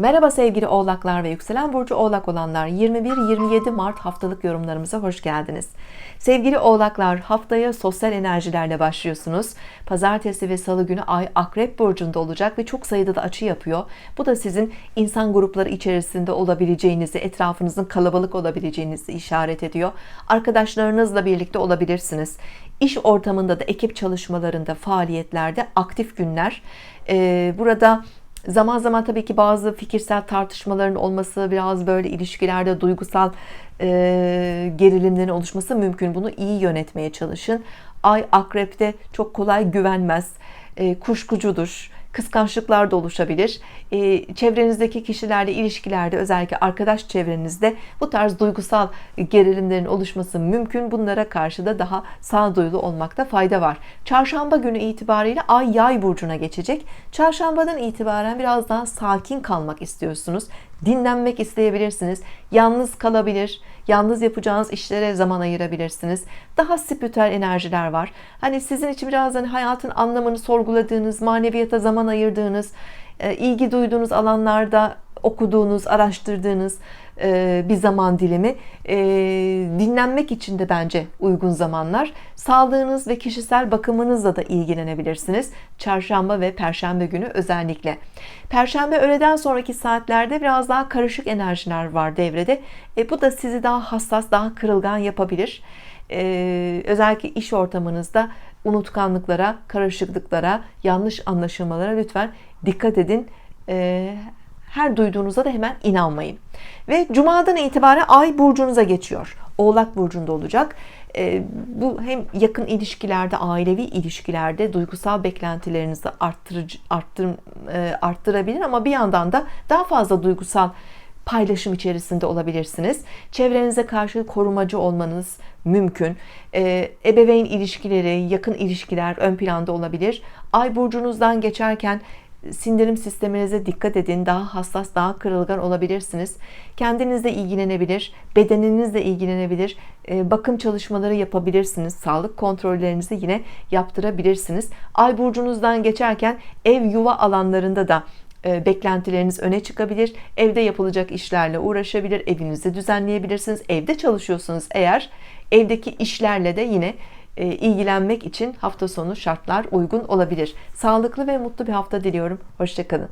Merhaba sevgili oğlaklar ve yükselen burcu oğlak olanlar 21-27 Mart haftalık yorumlarımıza hoş geldiniz. Sevgili oğlaklar haftaya sosyal enerjilerle başlıyorsunuz. Pazartesi ve salı günü ay akrep burcunda olacak ve çok sayıda da açı yapıyor. Bu da sizin insan grupları içerisinde olabileceğinizi, etrafınızın kalabalık olabileceğinizi işaret ediyor. Arkadaşlarınızla birlikte olabilirsiniz. İş ortamında da ekip çalışmalarında, faaliyetlerde aktif günler. Ee, burada Zaman zaman tabii ki bazı fikirsel tartışmaların olması, biraz böyle ilişkilerde duygusal e, gerilimlerin oluşması mümkün. Bunu iyi yönetmeye çalışın. Ay akrepte çok kolay güvenmez, e, kuşkucudur kıskançlıklar da oluşabilir. Ee, çevrenizdeki kişilerle ilişkilerde özellikle arkadaş çevrenizde bu tarz duygusal gerilimlerin oluşması mümkün. Bunlara karşı da daha sağduyulu olmakta fayda var. Çarşamba günü itibariyle Ay Yay burcuna geçecek. Çarşambadan itibaren biraz daha sakin kalmak istiyorsunuz. Dinlenmek isteyebilirsiniz. Yalnız kalabilir. Yalnız yapacağınız işlere zaman ayırabilirsiniz. Daha spiritüel enerjiler var. Hani sizin için biraz hani hayatın anlamını sorguladığınız, maneviyata zaman ayırdığınız, e, ilgi duyduğunuz alanlarda okuduğunuz, araştırdığınız e, bir zaman dilimi e, dinlenmek için de bence uygun zamanlar. Sağlığınız ve kişisel bakımınızla da ilgilenebilirsiniz. Çarşamba ve Perşembe günü özellikle. Perşembe öğleden sonraki saatlerde biraz daha karışık enerjiler var devrede. E, bu da sizi daha hassas, daha kırılgan yapabilir. E, özellikle iş ortamınızda unutkanlıklara, karışıklıklara, yanlış anlaşılmalara lütfen dikkat edin. E, her duyduğunuzda da hemen inanmayın. Ve cumadan itibaren ay burcunuza geçiyor. Oğlak burcunda olacak. E, bu hem yakın ilişkilerde, ailevi ilişkilerde duygusal beklentilerinizi arttırıcı, arttır, e, arttırabilir ama bir yandan da daha fazla duygusal paylaşım içerisinde olabilirsiniz. Çevrenize karşı korumacı olmanız mümkün. Ee, ebeveyn ilişkileri, yakın ilişkiler ön planda olabilir. Ay burcunuzdan geçerken sindirim sisteminize dikkat edin. Daha hassas, daha kırılgan olabilirsiniz. Kendinizle ilgilenebilir, bedeninizle ilgilenebilir. Ee, bakım çalışmaları yapabilirsiniz. Sağlık kontrollerinizi yine yaptırabilirsiniz. Ay burcunuzdan geçerken ev yuva alanlarında da e, beklentileriniz öne çıkabilir. Evde yapılacak işlerle uğraşabilir. Evinizi düzenleyebilirsiniz. Evde çalışıyorsunuz eğer evdeki işlerle de yine e, ilgilenmek için hafta sonu şartlar uygun olabilir. Sağlıklı ve mutlu bir hafta diliyorum. Hoşçakalın.